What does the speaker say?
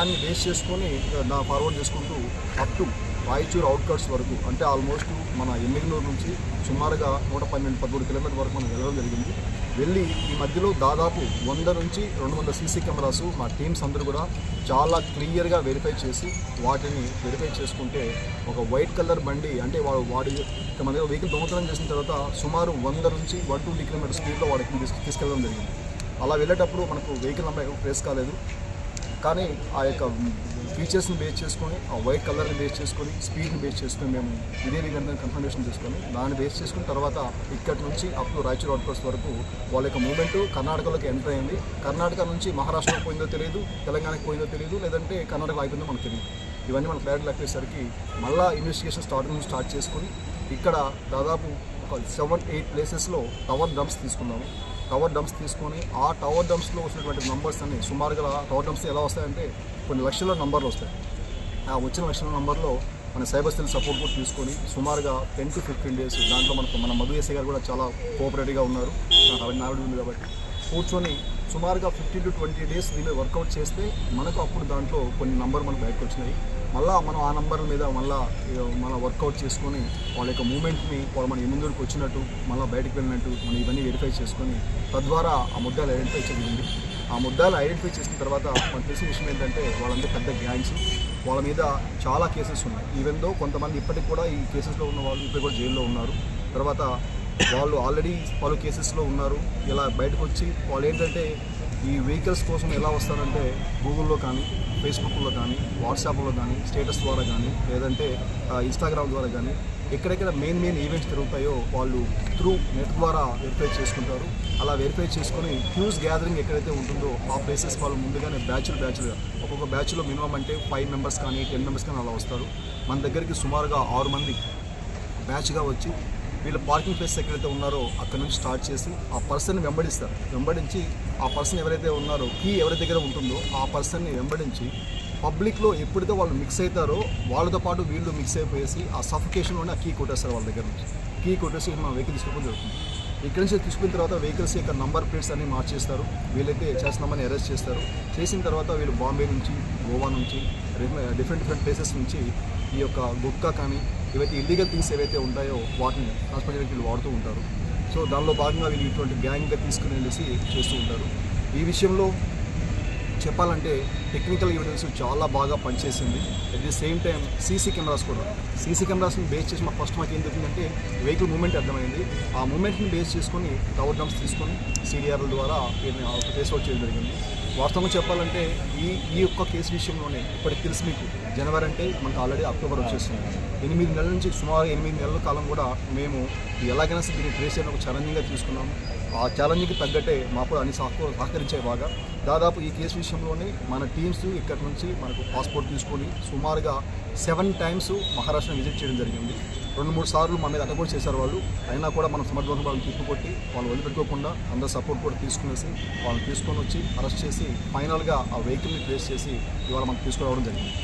దాన్ని బేస్ చేసుకొని నా ఫార్వర్డ్ చేసుకుంటూ అప్ టు రాయచూరు అవుట్కట్స్ వరకు అంటే ఆల్మోస్ట్ మన ఎమ్మిగనూరు నుంచి సుమారుగా నూట పన్నెండు పదమూడు కిలోమీటర్ వరకు మనం వెళ్ళడం జరిగింది. వెళ్ళి ఈ మధ్యలో దాదాపు వంద నుంచి రెండు వందల సీసీ కెమెరాస్ మా టీమ్స్ అందరూ కూడా చాలా క్లియర్గా వెరిఫై చేసి వాటిని వెరిఫై చేసుకుంటే ఒక వైట్ కలర్ బండి అంటే వాడు వాడి మన వెహికల్ దొంగతనం చేసిన తర్వాత సుమారు వంద నుంచి వన్ ట్వంటీ కిలోమీటర్ స్పీడ్లో వాడికి తీసుకెళ్ళడం జరిగింది. అలా వెళ్ళేటప్పుడు మనకు వెహికల్ నెంబర్ ప్లేస్ కాలేదు. కానీ ఆ యొక్క ఫీచర్స్ని బేస్ చేసుకొని ఆ వైట్ కలర్ని బేస్ చేసుకొని స్పీడ్ని బేస్ చేసుకొని మేము ఇదే విధంగా కన్ఫర్మేషన్ చేసుకొని దాన్ని బేస్ చేసుకున్న తర్వాత ఇక్కడి నుంచి అప్ టు రాయచూర్ అవుట్పోస్ట్ వరకు వాళ్ళ యొక్క మూమెంట్ కర్ణాటకలోకి ఎంటర్ అయింది. కర్ణాటక నుంచి మహారాష్ట్రకు పోయిందో తెలియదు తెలంగాణకి పోయిందో తెలియదు లేదంటే కర్ణాటక అయిపోయిందో మనకు తెలియదు. ఇవన్నీ మన క్లారిటీ లెక్కేసరికి మళ్ళీ ఇన్వెస్టిగేషన్ స్టార్టింగ్ నుంచి స్టార్ట్ చేసుకొని ఇక్కడ దాదాపు ఒక సెవెన్ ఎయిట్ ప్లేసెస్లో టవర్ డ్రమ్స్ తీసుకున్నాము. టవర్ డంప్స్ తీసుకొని ఆ టవర్ డంప్స్లో వచ్చినటువంటి నంబర్స్ అన్ని సుమారుగా టవర్ డంప్స్ ఎలా వస్తాయంటే కొన్ని లక్షల నంబర్లు వస్తాయి. ఆ వచ్చిన లక్షల నంబర్లో మన సైబర్ సెల్ సపోర్ట్ కూడా తీసుకొని సుమారుగా టెన్ టు ఫిఫ్టీన్ డేస్ దాంట్లో మనకు మన మధు ఎస్ఐ గారు కూడా చాలా కోఆపరేటివ్గా ఉన్నారు. నాకు అవన్నీ ఉంది కాబట్టి కూర్చొని సుమారుగా ఫిఫ్టీన్ టు ట్వంటీ డేస్ దీని వర్కౌట్ చేస్తే మనకు అప్పుడు దాంట్లో కొన్ని నంబర్ మనకు బయటకు వచ్చినాయి. మళ్ళీ మనం ఆ నంబర్ మీద మళ్ళీ మన వర్కౌట్ చేసుకొని వాళ్ళ యొక్క మూమెంట్ని వాళ్ళు మన ముందుకు వచ్చినట్టు మళ్ళీ బయటకు వెళ్ళినట్టు మనం ఇవన్నీ వెరిఫై చేసుకొని తద్వారా ఆ ముద్దాలు ఐడెంటిఫై చేయగలిగింది ఆ ముద్దాలు ఐడెంటిఫై చేసిన తర్వాత మనకు తెలిసిన విషయం ఏంటంటే వాళ్ళందరూ పెద్ద గ్యాంగ్స్. వాళ్ళ మీద చాలా కేసెస్ ఉన్నాయి. ఈవెన్ దో కొంతమంది ఇప్పటికి కూడా ఈ కేసెస్లో ఉన్న వాళ్ళు ఇప్పుడు కూడా జైల్లో ఉన్నారు. తర్వాత వాళ్ళు ఆల్రెడీ పలు కేసెస్లో ఉన్నారు. ఇలా బయటకు వచ్చి వాళ్ళు ఏంటంటే ఈ వెహికల్స్ కోసం ఎలా వస్తారంటే గూగుల్లో కానీ ఫేస్బుక్లో కానీ వాట్సాప్లో కానీ స్టేటస్ ద్వారా కానీ లేదంటే ఇన్స్టాగ్రామ్ ద్వారా కానీ ఎక్కడెక్కడ మెయిన్ మెయిన్ ఈవెంట్స్ జరుగుతాయో వాళ్ళు త్రూ నెట్ ద్వారా వెరిఫై చేసుకుంటారు. అలా వెరిఫై చేసుకొని హ్యూజ్ గ్యాదరింగ్ ఎక్కడైతే ఉంటుందో ఆ ప్లేసెస్ వాళ్ళు ముందుగానే బ్యాచ్లు బ్యాచ్లుగా ఒక్కొక్క బ్యాచ్లో మినిమం అంటే ఫైవ్ మెంబర్స్ కానీ టెన్ మెంబర్స్ కానీ అలా వస్తారు. మన దగ్గరికి సుమారుగా ఆరు మంది బ్యాచ్గా వచ్చి వీళ్ళ పార్కింగ్ ప్లేస్ ఎక్కడైతే ఉన్నారో అక్కడ నుంచి స్టార్ట్ చేసి ఆ పర్సన్ వెంబడిస్తారు. వెంబడించి ఆ పర్సన్ ఎవరైతే ఉన్నారో కీ ఎవరి దగ్గర ఉంటుందో ఆ పర్సన్ని వెంబడించి పబ్లిక్లో ఎప్పుడైతే వాళ్ళు మిక్స్ అవుతారో వాళ్ళతో పాటు వీళ్ళు మిక్స్ అయిపోయేసి ఆ సఫికేషన్లోనే ఆ కీ కొట్టేస్తారు వాళ్ళ దగ్గర నుంచి. కీ కొట్టేసి మా వెహికల్ తీసుకోవడం జరుగుతుంది. ఇక్కడి నుంచి తీసుకున్న తర్వాత వెహికల్స్ యొక్క నంబర్ ప్లేట్స్ అన్ని మార్చేస్తారు. వీళ్ళైతే చేస్తున్నామని అరెస్ట్ చేస్తారు. చేసిన తర్వాత వీళ్ళు బాంబే నుంచి గోవా నుంచి డిఫరెంట్ డిఫరెంట్ ప్లేసెస్ నుంచి ఈ యొక్క గుక్క కానీ ఏవైతే ఇల్లీగల్ థింగ్స్ ఏవైతే ఉంటాయో వాటిని ట్రాన్స్పోర్ట్ చేయడానికి వీళ్ళు వాడుతూ ఉంటారు. సో దానిలో భాగంగా వీళ్ళు ఇటువంటి గ్యాంగ్గా తీసుకుని వెళ్ళేసి చేస్తూ ఉంటారు. ఈ విషయంలో చెప్పాలంటే టెక్నికల్ ఎవిడెన్స్ చాలా బాగా పనిచేసింది. At the same time CC cameras కూడా. సీసీ కెమెరాస్ని బేస్ చేసి మాకు ఫస్ట్ మాకు ఏం చెప్పిందంటే వెహికల్ మూమెంట్ అర్థమైంది. ఆ మూమెంట్ని బేస్ చేసుకొని టవర్ డంప్స్ తీసుకొని సీడీఆర్ల ద్వారా ఫేస్ అవుట్ చేయడం జరిగింది. వాస్తవంగా చెప్పాలంటే ఈ ఈ యొక్క కేసు విషయంలోనే ఇప్పటికి తెలుసు మీకు జనవరి అంటే మనకు ఆల్రెడీ అక్టోబర్ వచ్చేస్తుంది. ఎనిమిది నెలల నుంచి సుమారు ఎనిమిది నెలల కాలం కూడా మేము ఎలాగైనా సరే దీన్ని ట్రేస్ చేయడం ఒక ఛాలెంజింగ్గా తీసుకున్నాము ఆ ఛాలెంజ్కి తగ్గట్టే మాకు కూడా అన్ని సహకూ సహకరించాయి బాగా. దాదాపు ఈ కేసు విషయంలోనే మన టీమ్స్ ఇక్కడి నుంచి మనకు పాస్పోర్ట్ తీసుకొని సుమారుగా సెవెన్ టైమ్స్ మహారాష్ట్ర విజిట్ చేయడం జరిగింది. రెండు మూడు సార్లు మా మీద అటెండ్ చేశారు వాళ్ళు. అయినా కూడా మనం సమర్థవంతం వాళ్ళని తిప్పుకొట్టి వాళ్ళు వదిలిపెట్టుకోకుండా అందరు సపోర్ట్ కూడా తీసుకునేసి వాళ్ళని తీసుకొని వచ్చి అరెస్ట్ చేసి ఫైనల్గా ఆ వెహికల్ని ట్రేస్ చేసి ఇవాళ మనం తీసుకురావడం జరిగింది.